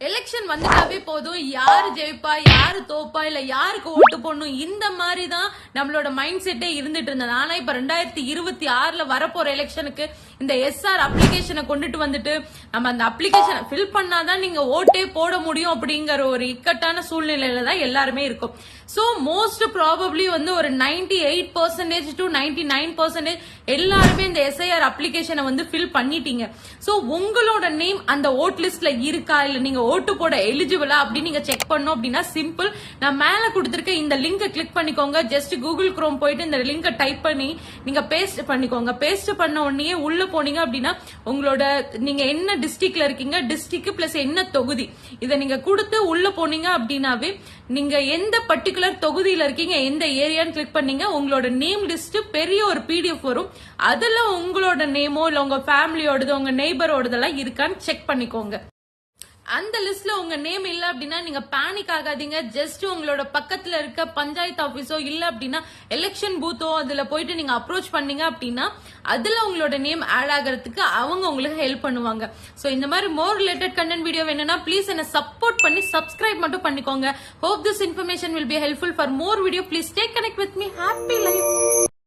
Election வந்துட்டாவே போதும். யாரு ஜெயிப்பா யாரு தோப்பா இல்ல யாருக்கு ஓட்டு போடணும்? இந்த மாதிரி தான் நம்மளோட மைண்ட் செட்டே இருந்துட்டு இருந்தது. ஆனா இப்ப ரெண்டாயிரத்தி இருபத்தி ஆறுல வரப்போற எலெக்ஷனுக்கு இந்த எஸ்ஆர் அப்ளிகேஷனை கொண்டுட்டு வந்துட்டு நம்ம அந்த அப்ளிகேஷனை ஃபில் பண்ணாதான் நீங்க ஓட்டே போட முடியும் அப்படிங்கிற ஒரு இக்கட்டான சூழ்நிலையில தான் எல்லாருமே இருக்கும். சோ மோஸ்ட் ப்ராபப்ளி வந்து ஒரு 98% eight percentage to ninety nine percentage எல்லாருமே இந்த எஸ்ஐஆர் அப்ளிகேஷனை வந்து ஃபில் பண்ணிட்டீங்க. சோ உங்களோட நேம் அந்த ஓட் லிஸ்ட்ல இருக்கா? இல்ல நீங்க ஓட்டு போட எலிஜிபிளா அப்படின்னு நீங்க செக் பண்ணோம் அப்படின்னா சிம்பிள் நான் மேல கொடுத்துருக்க இந்த லிங்கை கிளிக் பண்ணிக்கோங்க. ஜஸ்ட் கூகுள் குரோம் போயிட்டு இந்த லிங்கை டைப் பண்ணி நீங்க பேஸ்ட் பண்ணிக்கோங்க. பேஸ்ட் பண்ண உடனே உள்ள போனீங்க அப்படின்னா உங்களோட நீங்க என்ன டிஸ்ட்ரிக்ட்ல இருக்கீங்க டிஸ்ட்ரிக்ட் பிளஸ் என்ன தொகுதி. இதை நீங்க கொடுத்து உள்ள போனீங்க அப்படின்னாவே நீங்க எந்த பர்டிகுலர் தொகுதியில இருக்கீங்க எந்த ஏரியான்னு கிளிக் பண்ணீங்க உங்களோட நேம் லிஸ்ட் பெரிய ஒரு பிடிஎஃப் வரும். அதுல உங்களோட நேமோ இல்ல உங்க ஃபேமிலியோடது உங்க நெய்பரோடதெல்லாம் இருக்கான்னு செக் பண்ணிக்கோங்க. அந்த லிஸ்ட்ல உங்க நேம் இல்ல அப்படின்னா நீங்க பேனிக் ஆகாதீங்க. ஜஸ்ட் உங்களோட பக்கத்துல இருக்க பஞ்சாயத்து ஆபீஸோ இல்ல அப்படின்னா எலெக்ஷன் பூத்தோ அதுல போயிட்டு நீங்க அப்ரோச் பண்ணீங்க அப்படின்னா அதுல உங்களோட நேம் ஆட் ஆகிறதுக்கு அவங்க உங்களுக்கு ஹெல்ப் பண்ணுவாங்க. சோ இந்த மாதிரி மோர் ரிலேட்டட் கண்டென்ட் வீடியோ வேணும்னா ப்ளீஸ் என்ன சப்போர்ட் பண்ணி சப்ஸ்கிரைப் மட்டும் பண்ணிக்கோங்க. Hope this information will be helpful for more video please take connect with me happy life